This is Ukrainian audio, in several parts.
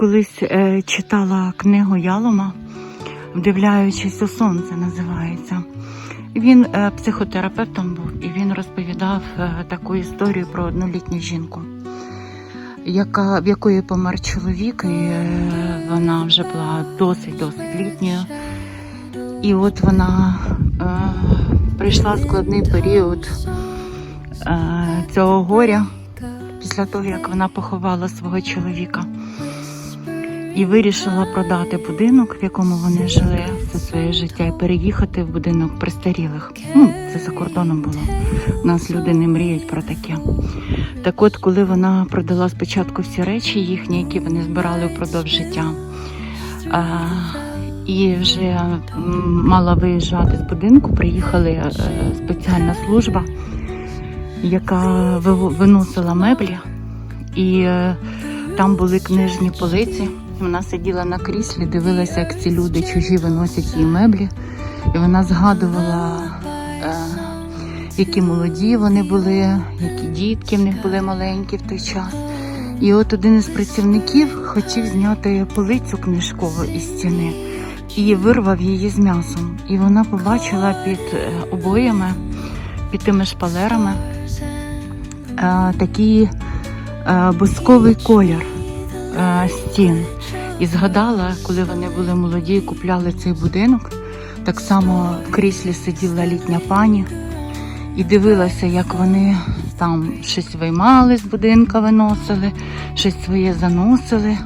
колись е, читала книгу Ялома, вдивляючись у сонце, називається. Він е, психотерапевтом був і він розповідав е, таку історію про однолітню жінку, яка, в якої помер чоловік, і е, вона вже була досить-досить літньою. І от вона е, прийшла складний період е, цього горя після того, як вона поховала свого чоловіка. І вирішила продати будинок, в якому вони жили все своє життя, і переїхати в будинок престарілих. Ну, це за кордоном було. У нас люди не мріють про таке. Так от, коли вона продала спочатку всі речі їхні, які вони збирали впродовж життя, і вже мала виїжджати з будинку, приїхали е, спеціальна служба, яка виносила меблі, і е, там були книжні полиці. Вона сиділа на кріслі, дивилася, як ці люди чужі виносять їй меблі, і вона згадувала, е, які молоді вони були, які дітки в них були маленькі в той час. І от один із працівників хотів зняти полицю книжкову із стіни і вирвав її з м'ясом. І вона побачила під е, обоями, під тими шпалерами е, такий е, бусковий колір стін. І згадала, коли вони були молоді і купляли цей будинок. Так само в кріслі сиділа літня пані і дивилася, як вони там щось виймали з будинка, виносили, щось своє заносили.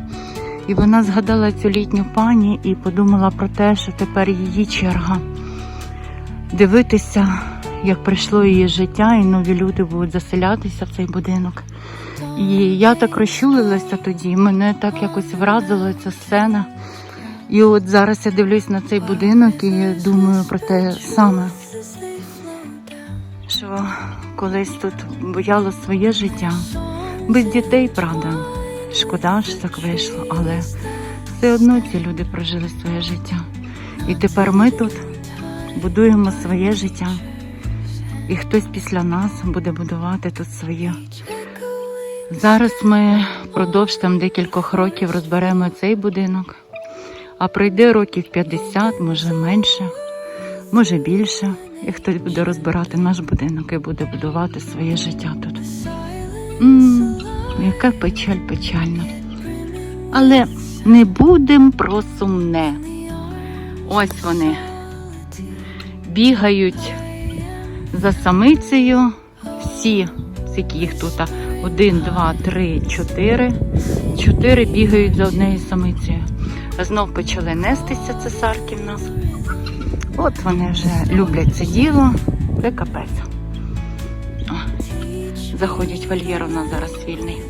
І вона згадала цю літню пані і подумала про те, що тепер її черга дивитися, як прийшло її життя, і нові люди будуть заселятися в цей будинок. І я так розчулилася тоді, мене так якось вразила ця сцена. І от зараз я дивлюсь на цей будинок і думаю про те саме, що колись тут бояло своє життя. Без дітей, правда. Шкода, що так вийшло, але все одно ці люди прожили своє життя. І тепер ми тут будуємо своє життя. І хтось після нас буде будувати тут своє. Зараз ми впродовж там декількох років розберемо цей будинок, а пройде років 50, може менше, може більше, і хтось буде розбирати наш будинок і буде будувати своє життя тут. м яка печаль печальна. Але не будемо про сумне. Ось вони бігають за самицею. Всі, скільки їх тут, один, два, три, чотири. Чотири бігають за однією самицею. Знов почали нестися цесарки в нас. От вони вже люблять це діло. Це капець. Заходять вольєр, у нас зараз вільний.